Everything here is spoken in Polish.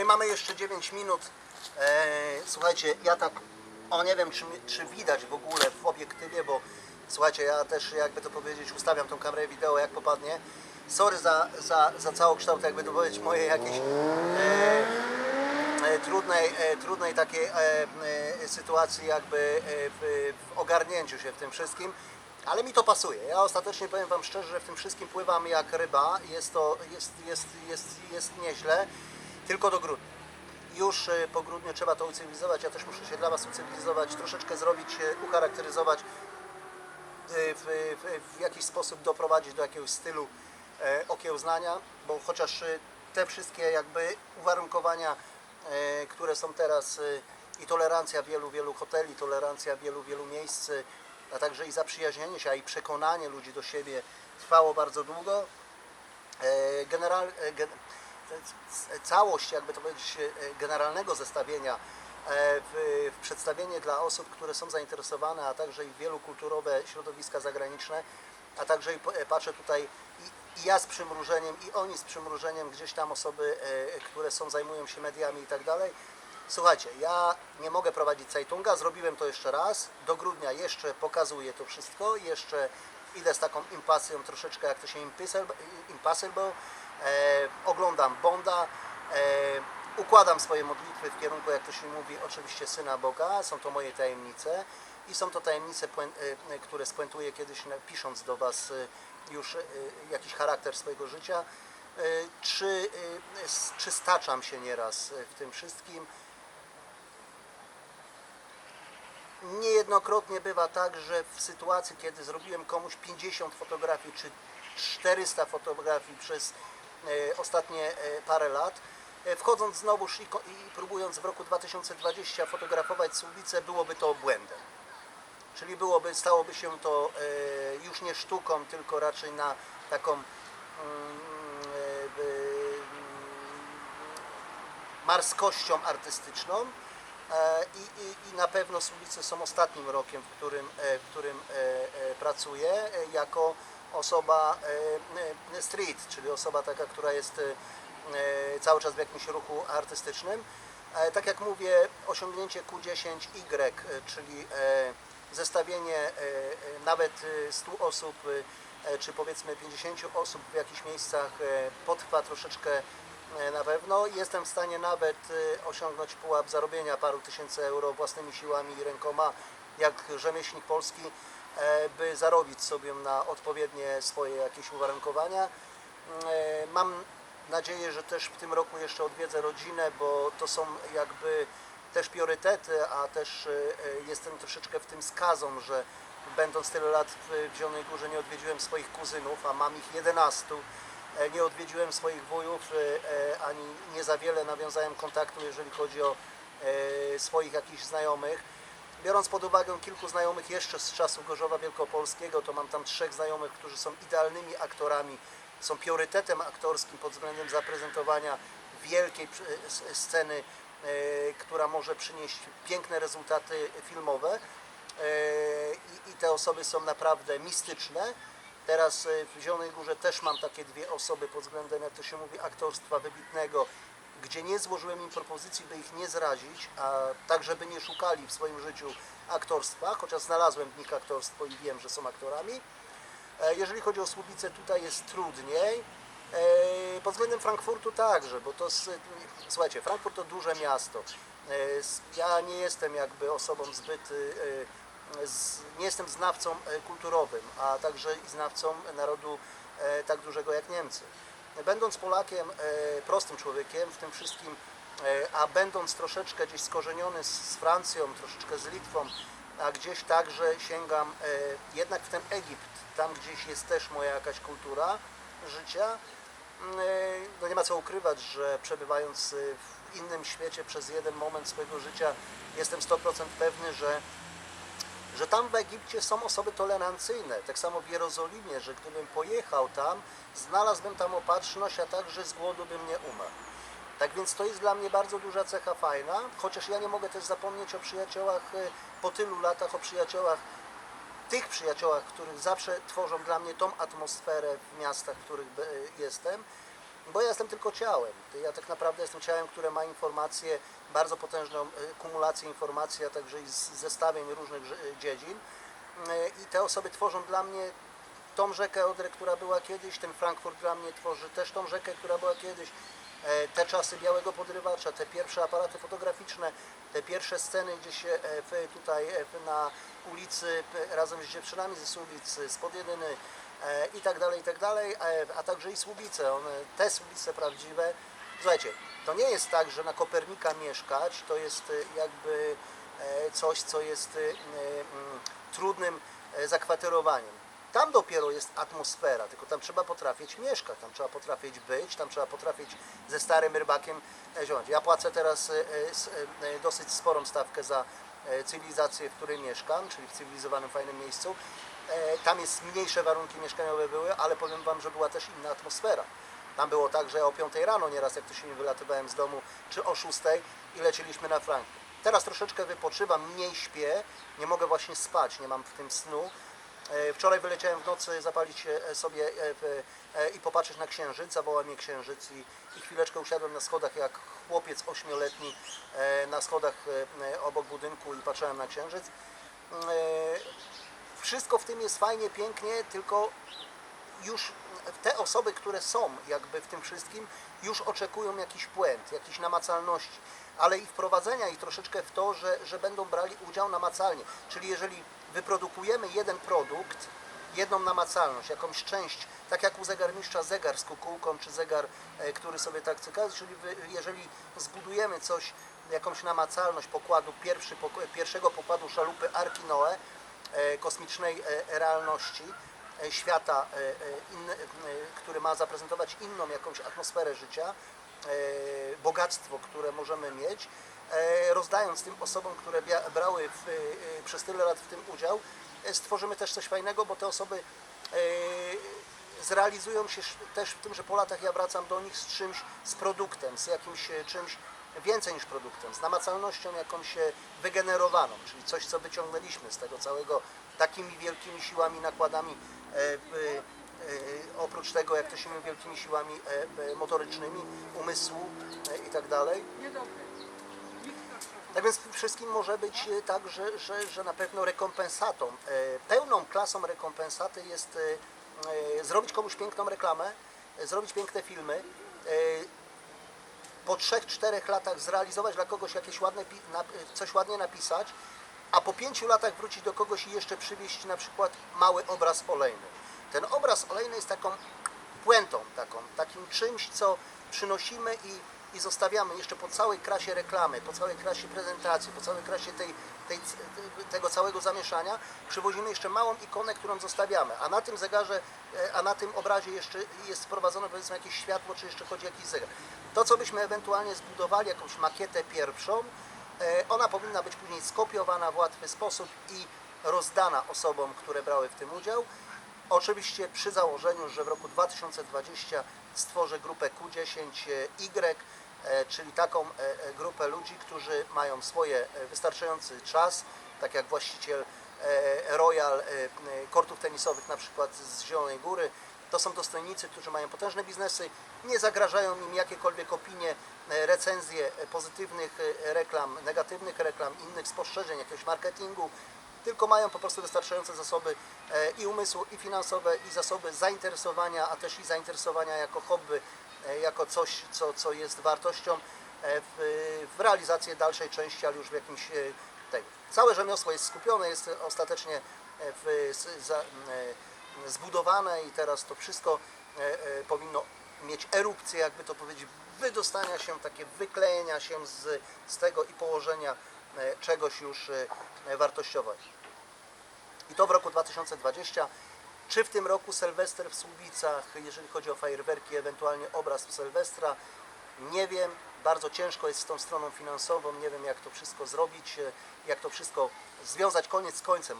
No i mamy jeszcze 9 minut. E, słuchajcie, ja tak, o nie wiem czy, czy widać w ogóle w obiektywie, bo słuchajcie, ja też jakby to powiedzieć, ustawiam tą kamerę wideo jak popadnie. Sorry za, za, za całokształt, jakby to powiedzieć, mojej jakiejś e, e, trudnej, e, trudnej takiej e, e, sytuacji jakby e, w, w ogarnięciu się w tym wszystkim, ale mi to pasuje. Ja ostatecznie powiem Wam szczerze, że w tym wszystkim pływam jak ryba, jest to, jest, jest, jest, jest nieźle, tylko do grudnia. Już e, po grudniu trzeba to ucywilizować, ja też muszę się dla Was ucywilizować, troszeczkę zrobić, e, ucharakteryzować, e, w, w, w jakiś sposób doprowadzić do jakiegoś stylu e, okiełznania, bo chociaż te wszystkie jakby uwarunkowania, e, które są teraz i tolerancja wielu, wielu hoteli, tolerancja wielu, wielu miejsc, a także i zaprzyjaźnienie się, a i przekonanie ludzi do siebie trwało bardzo długo. E, General, całość, jakby to powiedzieć, e, generalnego zestawienia e, w, w przedstawienie dla osób, które są zainteresowane, a także i wielu kulturowe środowiska zagraniczne, a także i e, patrzę tutaj i, i ja z przymrużeniem, i oni z przymrużeniem, gdzieś tam osoby, które są, zajmują się mediami i tak dalej. Słuchajcie, ja nie mogę prowadzić Zeitunga, zrobiłem to jeszcze raz, do grudnia jeszcze pokazuję to wszystko, jeszcze idę z taką impasją troszeczkę, jak to się e, oglądam Bonda, e, układam swoje modlitwy w kierunku, jak to się mówi, oczywiście Syna Boga, są to moje tajemnice i są to tajemnice, e, które spuentuję kiedyś pisząc do Was e, już e, jakiś charakter swojego życia. E, Czy, e, czy staczam się nieraz e, w tym wszystkim? Niejednokrotnie bywa tak, że w sytuacji, kiedy zrobiłem komuś 50 fotografii czy 400 fotografii przez e, ostatnie e, parę lat, e, wchodząc znowuż i, próbując w roku 2020 fotografować Słubicę, byłoby to błędem. Czyli byłoby, stałoby się to e, już nie sztuką, tylko raczej na taką mm, e, e, marskością artystyczną. E, I, i, I na pewno Słubice są ostatnim rokiem, w którym, e, w którym e, e, pracuję e, jako osoba e, e, street, czyli osoba taka, która jest e, cały czas w jakimś ruchu artystycznym. Tak jak mówię, osiągnięcie Q10Y, e, czyli zestawienie nawet e, 100 osób, czy powiedzmy 50 osób w jakichś miejscach potrwa troszeczkę na pewno. Jestem w stanie nawet osiągnąć pułap zarobienia paru tysięcy euro własnymi siłami i rękoma, jak rzemieślnik polski, by zarobić sobie na odpowiednie swoje jakieś uwarunkowania. E, Mam nadzieję, że też w tym roku jeszcze odwiedzę rodzinę, bo to są jakby też priorytety, a też e, e, jestem troszeczkę w tym skazą, że będąc tyle lat w Zielonej Górze nie odwiedziłem swoich kuzynów, a mam ich 11. E, Nie odwiedziłem swoich wujów, e, e, ani nie za wiele nawiązałem kontaktu, jeżeli chodzi o e, swoich jakichś znajomych. Biorąc pod uwagę kilku znajomych jeszcze z czasów Gorzowa Wielkopolskiego, to mam tam trzech znajomych, którzy są idealnymi aktorami, są priorytetem aktorskim pod względem zaprezentowania wielkiej s- sceny, e, która może przynieść piękne rezultaty filmowe. E, I, te osoby są naprawdę mistyczne. Teraz e, w Zielonej Górze też mam takie dwie osoby pod względem, jak to się mówi, aktorstwa wybitnego, gdzie nie złożyłem im propozycji, by ich nie zrazić, a tak, żeby nie szukali w swoim życiu aktorstwa, chociaż znalazłem w nich aktorstwo i wiem, że są aktorami. E, Jeżeli chodzi o Słubice, tutaj jest trudniej. E, Pod względem Frankfurtu także, bo to, słuchajcie, Frankfurt to duże miasto. E, Ja nie jestem jakby osobą zbyt, nie jestem znawcą kulturowym, a także i znawcą narodu tak dużego jak Niemcy. Będąc Polakiem, e, prostym człowiekiem w tym wszystkim, e, a będąc troszeczkę gdzieś skorzeniony z, Francją, troszeczkę z Litwą, a gdzieś także sięgam e, jednak w ten Egipt, tam gdzieś jest też moja jakaś kultura życia. Mm, e, No nie ma co ukrywać, że przebywając e, w innym świecie przez jeden moment swojego życia jestem 100% pewny, że że tam w Egipcie są osoby tolerancyjne, tak samo w Jerozolimie, że gdybym pojechał tam, znalazłbym tam opatrzność, a także z głodu bym nie umarł. Tak więc to jest dla mnie bardzo duża cecha fajna, chociaż ja nie mogę też zapomnieć o przyjaciołach e, po tylu latach, o przyjaciołach, tych przyjaciołach, których zawsze tworzą dla mnie tą atmosferę w miastach, w których be- jestem. Bo ja jestem tylko ciałem. Ja tak naprawdę jestem ciałem, które ma informacje, bardzo potężną y, kumulację informacji, a także i zestawień różnych ży- dziedzin. Y, I te osoby tworzą dla mnie tą rzekę Odrę, która była kiedyś, ten Frankfurt dla mnie tworzy też tą rzekę, która była kiedyś. E, Te czasy białego podrywacza, te pierwsze aparaty fotograficzne, te pierwsze sceny, gdzie się e, tutaj e, na ulicy razem z dziewczynami ze Słubic, z Podjedyny e, i tak dalej, i tak dalej, e, a także i Słubice, one, te Słubice prawdziwe. Słuchajcie, to nie jest tak, że na Kopernika mieszkać to jest e, jakby e, coś, co jest e, trudnym e, zakwaterowaniem. Tam dopiero jest atmosfera, tylko tam trzeba potrafić mieszkać, tam trzeba potrafić być, tam trzeba potrafić ze starym rybakiem e, ziołać. Ja płacę teraz e, e, e, dosyć sporą stawkę za e, cywilizację, w której mieszkam, czyli w cywilizowanym, fajnym miejscu. E, Tam jest mniejsze warunki mieszkaniowe były, ale powiem Wam, że była też inna atmosfera. Tam było tak, że o 5 rano nieraz, jak to się nie wylatywałem z domu, czy o 6 i leciliśmy na Frankfurt. Teraz troszeczkę wypoczywam, mniej śpię, nie mogę właśnie spać, nie mam w tym snu. E, Wczoraj wyleciałem w nocy zapalić e, sobie i popatrzeć na księżyc, zawołał mnie księżyc i, i chwileczkę usiadłem na schodach jak chłopiec ośmioletni na schodach obok budynku i patrzyłem na księżyc. Wszystko w tym jest fajnie, pięknie, tylko już te osoby, które są jakby w tym wszystkim, już oczekują jakiś puent, jakiejś namacalności, ale i wprowadzenia ich troszeczkę w to, że, że będą brali udział namacalnie. Czyli jeżeli wyprodukujemy jeden produkt, jedną namacalność, jakąś część, tak jak u zegarmistrza zegar z kukułką, czy zegar, e, który sobie tak cyka, czyli jeżeli zbudujemy coś, jakąś namacalność pokładu, pierwszy, pierwszego pokładu szalupy Arki Noe, kosmicznej e, realności, e, świata, e, e, e, który ma zaprezentować inną jakąś atmosferę życia, e, bogactwo, które możemy mieć, e, rozdając tym osobom, które brały w, e, przez tyle lat w tym udział, e, stworzymy też coś fajnego, bo te osoby e, zrealizują się też w tym, że po latach ja wracam do nich z czymś, z produktem, z jakimś e, czymś więcej niż produktem, z namacalnością jakąś wygenerowaną, czyli coś, co wyciągnęliśmy z tego całego takimi wielkimi siłami, nakładami, e, e, e, oprócz tego, jak to się mówi, wielkimi siłami e, e, motorycznymi, umysłu e, i tak dalej. Tak więc wszystkim może być e, tak, że, że, że na pewno rekompensatą, e, pełną klasą rekompensaty jest e, e, zrobić komuś piękną reklamę, e, zrobić piękne filmy, e, po 3-4 latach zrealizować dla kogoś jakieś ładne, coś ładnie napisać, a po 5 latach wrócić do kogoś i jeszcze przywieźć na przykład mały obraz olejny. Ten obraz olejny jest taką puentą, taką, takim czymś, co przynosimy i, i zostawiamy jeszcze po całej krasie reklamy, po całej krasie prezentacji, po całej krasie tej, tej, tego całego zamieszania, przywozimy jeszcze małą ikonę, którą zostawiamy, a na tym zegarze, e, a na tym obrazie jeszcze jest wprowadzone powiedzmy jakieś światło, czy jeszcze chodzi jakiś zegar. To, co byśmy ewentualnie zbudowali, jakąś makietę pierwszą, e, ona powinna być później skopiowana w łatwy sposób i rozdana osobom, które brały w tym udział. Oczywiście przy założeniu, że w roku 2020 stworzę grupę Q10Y, e, czyli taką e, e, grupę ludzi, którzy mają swoje e, wystarczający czas, tak jak właściciel e, Royal e, e, kortów tenisowych na przykład z Zielonej Góry. To są dostojnicy, którzy mają potężne biznesy, nie zagrażają im jakiekolwiek opinie, e, recenzje e, pozytywnych e, reklam, negatywnych reklam, innych spostrzeżeń, jakiegoś marketingu, tylko mają po prostu wystarczające zasoby i umysłu, i finansowe, i zasoby zainteresowania, a też i zainteresowania jako hobby, jako coś, co, co jest wartością w, w realizację dalszej części, ale już w jakimś tego. Całe rzemiosło jest skupione, jest ostatecznie w, za, zbudowane i teraz to wszystko e, e, powinno mieć erupcję, jakby to powiedzieć, wydostania się, takie wyklejenia się z, z tego i położenia e, czegoś już wartościowego. I to w roku 2020. Czy w tym roku Sylwester w Słubicach, jeżeli chodzi o fajerwerki, ewentualnie obraz Sylwestra, nie wiem. Bardzo ciężko jest z tą stroną finansową, nie wiem jak to wszystko zrobić, jak to wszystko związać koniec z końcem.